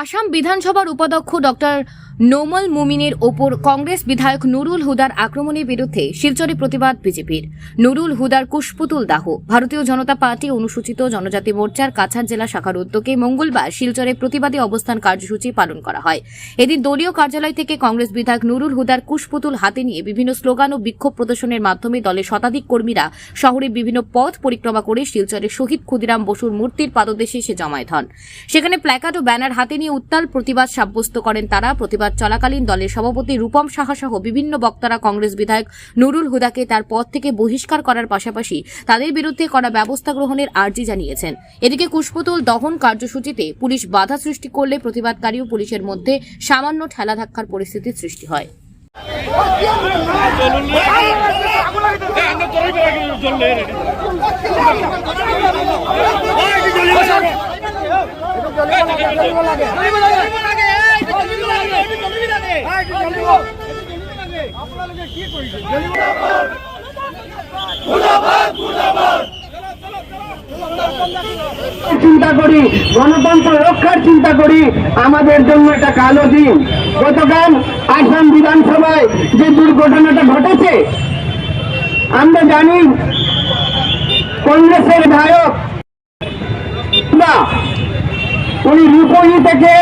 আসাম বিধানসভার উপাধ্যক্ষ ডক্টর নোমল মুমিনের ওপর কংগ্রেস বিধায়ক নুরুল হুদার আক্রমণের বিরুদ্ধে শিলচরে প্রতিবাদ বিজেপির। নুরুল হুদার কুশপুতুল দাহ, ভারতীয় জনতা পার্টি অনুসূচিত জনজাতি মোর্চার কাছাড় জেলা শাখার উদ্যোগে মঙ্গলবার শিলচরে প্রতিবাদী অবস্থান কার্যসূচি পালন করা হয়। এদিন দলীয় কার্যালয় থেকে কংগ্রেস বিধায়ক নুরুল হুদার কুশপুতুল হাতে নিয়ে বিভিন্ন স্লোগান ও বিক্ষোভ প্রদর্শনের মাধ্যমে দলের শতাধিক কর্মীরা শহরের বিভিন্ন পথ পরিক্রমা করে শিলচরের শহীদ ক্ষুদিরাম বসুর মূর্তির পাদদেশে এসে জমায়েত হন। সেখানে প্ল্যাকার্ড ও ব্যানার হাতে নিয়ে উত্তাল প্রতিবাদ সাব্যস্ত করেন তারা। প্রতিবাদ চলাকালীন দলের সভাপতি রূপম সাহা সহ বিভিন্ন বক্তারা কংগ্রেস বিধায়ক নুরুল হুদাকে তার পদ থেকে বহিষ্কার করার পাশাপাশি তাদের বিরুদ্ধে করা ব্যবস্থা গ্রহণের আর্জি জানিয়েছেন। এদিকে কুশপুতুল দহন কার্যসূচিতে পুলিশ বাধা সৃষ্টি করলে প্রতিবাদকারী ও পুলিশের মধ্যে সামান্য ঠেলাধাক্কার পরিস্থিতির সৃষ্টি হয়। চিন্তা করি, গণতন্ত্র রক্ষার চিন্তা করি, আমাদের জন্য এটা কালো দিন। গতকাল আসাম বিধানসভায় যে দুর্ঘটনাটা ঘটেছে, আমরা জানি কংগ্রেসের বিধায়ক উনি রূপহী থেকে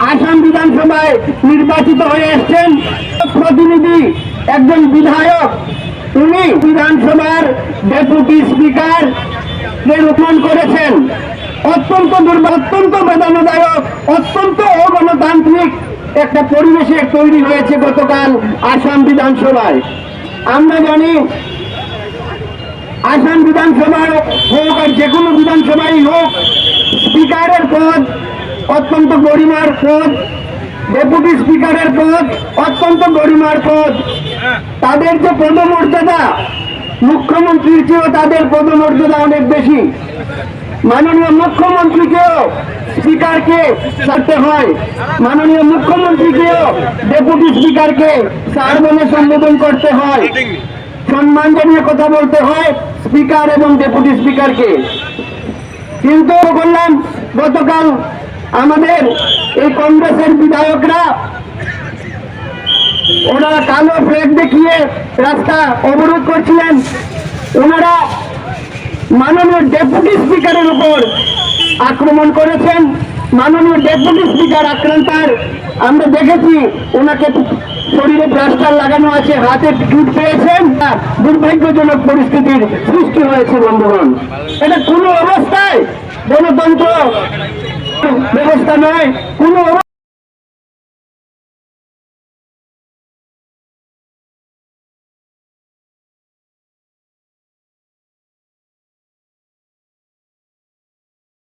আসাম বিধানসভায় নির্বাচিত হয়ে এসছেন প্রতিনিধি একজন বিধায়ক। উনি বিধানসভার ডেপুটি স্পিকার নিরূপণ করেছেন। অত্যন্ত দুর্ব, অত্যন্ত বেদনাদায়ক, অত্যন্ত অগণতান্ত্রিক একটা পরিবেশে তৈরি হয়েছে গতকাল আসাম বিধানসভায়। আমরা জানি, আসাম বিধানসভার হোক আর যে কোনো বিধানসভাই হোক, স্পিকারের পদ অত্যন্ত গরিমার পদ ডেপুটি স্পিকারের পদ অত্যন্ত গরিমার পদ তাদের যে পদমর্যাদা, মুখ্যমন্ত্রীর চেয়েও তাদের পদমর্যাদা অনেক বেশি। মাননীয় মুখ্যমন্ত্রীকেও স্পিকারকে ছাড়তে হয়। মাননীয় মুখ্যমন্ত্রীকেও ডেপুটি স্পিকারকে স্যার সম্বোধন করতে হয়। সম্মান জানিয়ে কথা বলতে হয় স্পিকার এবং ডেপুটি স্পিকারকে। কিন্তু বললাম গতকাল আমাদের এই কংগ্রেসের বিধায়করা ওনারা কালো ফ্ল্যাগ দেখিয়ে রাস্তা অবরোধ করছিলেন। ওনারা মাননীয় ডেপুটি স্পিকারের উপর আক্রমণ করেছেন। মাননীয় ডেপুটি স্পিকার আক্রান্তার আমরা দেখেছি, ওনাকে শরীরে প্লাস্টার লাগানো আছে, হাতে টুট পেয়েছেন। দুর্ভাগ্যজনক পরিস্থিতির সৃষ্টি হয়েছে, বন্ধুগণ। এটা কোনো অবস্থায় গণতন্ত্র ব্যবস্থা নয় কোনো